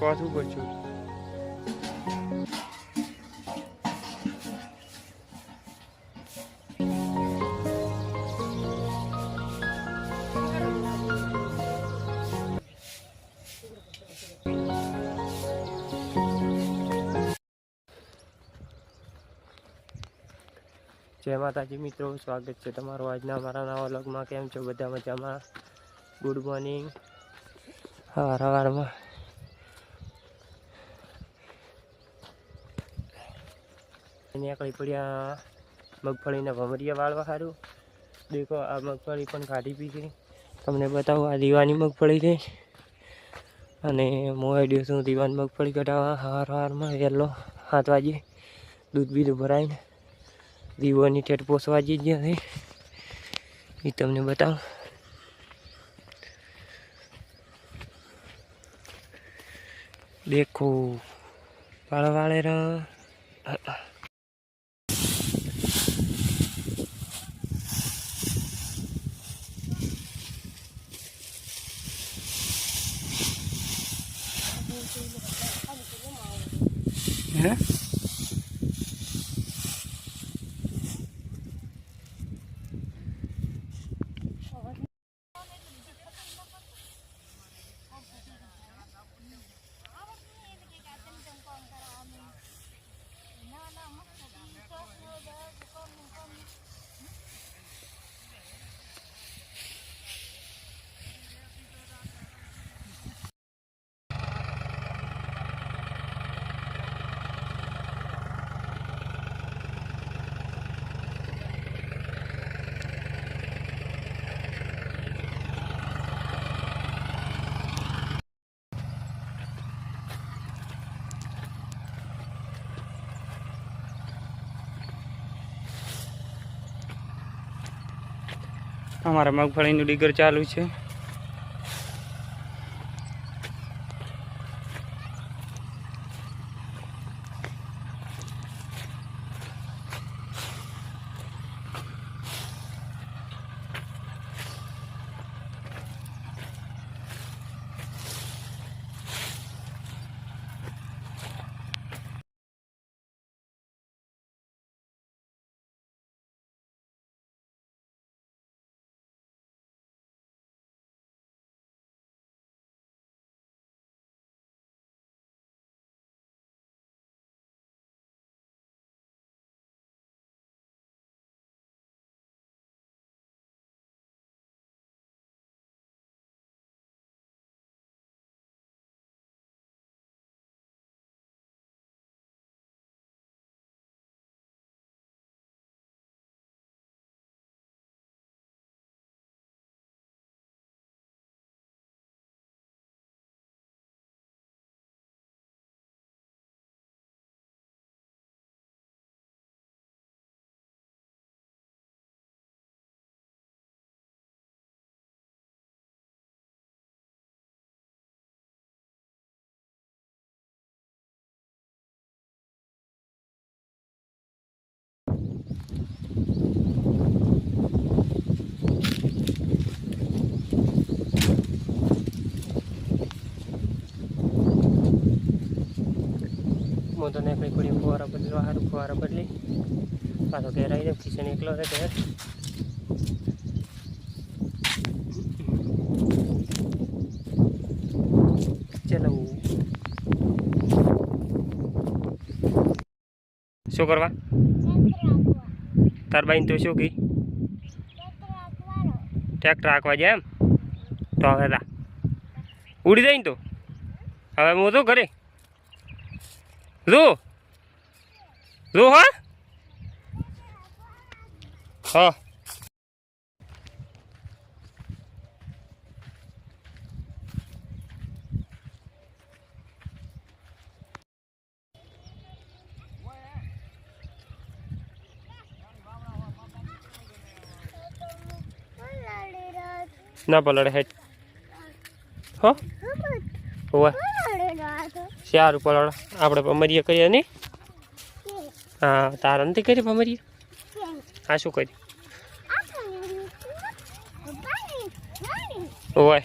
કોથું બચ્યું જય માતાજી, મિત્રો, સ્વાગત છે તમારું આજના મારા નવા વ્લોગમાં. કેમ છો? બધા મજામાં? ગુડ મોર્નિંગ સવાર સવારમાં નીકળી પડ્યા મગફળીના ભમરિયા વાળવા સારું દેખો, આ મગફળી પણ કાઢી પી ગઈ તમને બતાવું, આ દીવાની મગફળી છે. અને દિવસ હું દીવાની મગફળી કઢાવવા. હાર હારમાં વહેલો સાત વાગે દૂધ બીધું ભરાઈને દીવાની ઠેઠ પોસવા જઈ ગયા છે. એ તમને બતાવું. દેખો પાળવાળે વાળે ર હે અમારા મગફળીનું ડીગર ચાલુ છે. તો નીકળી પડી ફુવારા બદલવા સારું ફુવારા બદલી. પાછો ઘેર આવી જાય કિશન એકલો રહે ઘેર. શું કરવા? તાર બાઈને તો શું કી? ટ્રેક્ટર હાંકવા જાય એમ? તો હવે તા ઉડી જાય ને તો? હવે હું તો ઘરે જો જો હા. હા. ના પલડે હેટ હો. હોવે. સારું પલડ આપણે પમરીએ કરીએ નહીં હા તારે નથી કરી પમરીએ હા શું કરી? ઓય